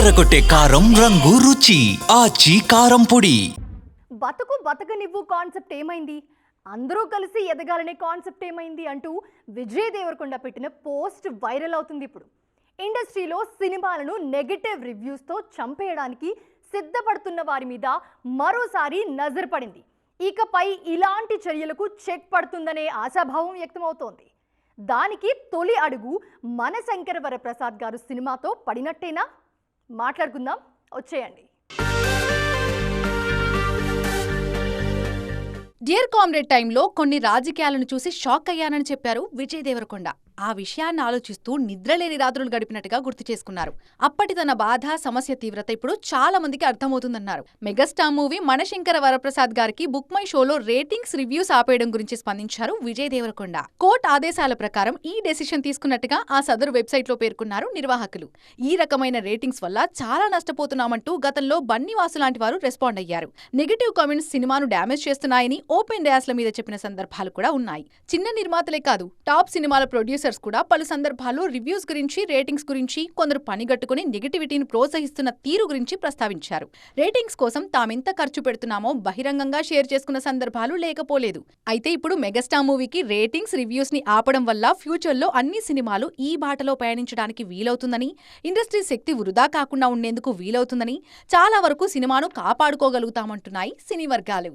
అదరగొట్టే కారం రంగు రుచి ఆచి కారం పొడి. బతుకు బతకనివ్వు కాన్సెప్ట్ ఏమైంది? అందరూ కలిసి ఎదగాలనే కాన్సెప్ట్ ఏమైంది అంటూ విజయ్ దేవరకొండ పెట్టిన పోస్ట్ వైరల్ అవుతుంది ఇప్పుడు. ఇండస్ట్రీలో సినిమాలను నెగటివ్ రివ్యూస్తో చంపేయడానికి సిద్ధపడుతున్న వారి మీద మరోసారి నజర్ పడింది. ఇకపై ఇలాంటి చర్యలకు చెక్ పడుతుందనే ఆశాభావం వ్యక్తమవుతోంది. దానికి తొలి అడుగు మన శంకర వరప్రసాద్ గారు సినిమాతో పడినట్టేనా? మాట్లాడుకుందాం. వచ్చేయండి. డియర్ కామ్రేడ్ టైంలో కొన్ని రాజకీయాలను చూసి షాక్ అయ్యానని చెప్పారు విజయ్ దేవరకొండ. ఆ విషయాన్ని ఆలోచిస్తూ నిద్రలేని రాత్రులు గడిపినట్టుగా గుర్తు చేసుకున్నారు. అప్పటి తన బాధ సమస్య తీవ్రత ఇప్పుడు చాలా మందికి అర్థమవుతుందన్నారు. మెగాస్టార్ మూవీ మనశంకర వరప్రసాద్ గారికి బుక్ మై షోలో రేటింగ్స్ రివ్యూస్ ఆపేయడం గురించి స్పందించారు విజయ్ దేవరకొండ. కోర్టు ఆదేశాల ప్రకారం ఈ డెసిషన్ తీసుకున్నట్టుగా ఆ సదరు వెబ్సైట్లో పేర్కొన్నారు నిర్వాహకులు. ఈ రకమైన రేటింగ్స్ వల్ల చాలా నష్టపోతున్నామంటూ గతంలో బన్నీవాసు లాంటి వారు రెస్పాండ్ అయ్యారు. నెగిటివ్ కామెంట్స్ సినిమాను డ్యామేజ్ చేస్తున్నాయని ఓపెన్ డ్యాస్ల మీద చెప్పిన సందర్భాలు కూడా ఉన్నాయి. చిన్న నిర్మాతలే కాదు టాప్ సినిమాల ప్రొడ్యూసర్ ప్రొడ్యూసర్స్ కూడా పలు సందర్భాల్లో రివ్యూస్ గురించి రేటింగ్స్ గురించి కొందరు పనిగట్టుకుని నెగిటివిటీని ప్రోత్సహిస్తున్న తీరు గురించి ప్రస్తావించారు. రేటింగ్స్ కోసం తామెంత ఖర్చు పెడుతున్నామో బహిరంగంగా షేర్ చేసుకున్న సందర్భాలు లేకపోలేదు. అయితే ఇప్పుడు మెగాస్టార్ మూవీకి రేటింగ్స్ రివ్యూస్ని ఆపడం వల్ల ఫ్యూచర్లో అన్ని సినిమాలు ఈ బాటలో పయనించడానికి వీలవుతుందని ఇండస్ట్రీ శక్తి వృధా కాకుండా ఉండేందుకు వీలవుతుందని చాలా వరకు సినిమాను కాపాడుకోగలుగుతామంటున్నాయి సినీ వర్గాలు.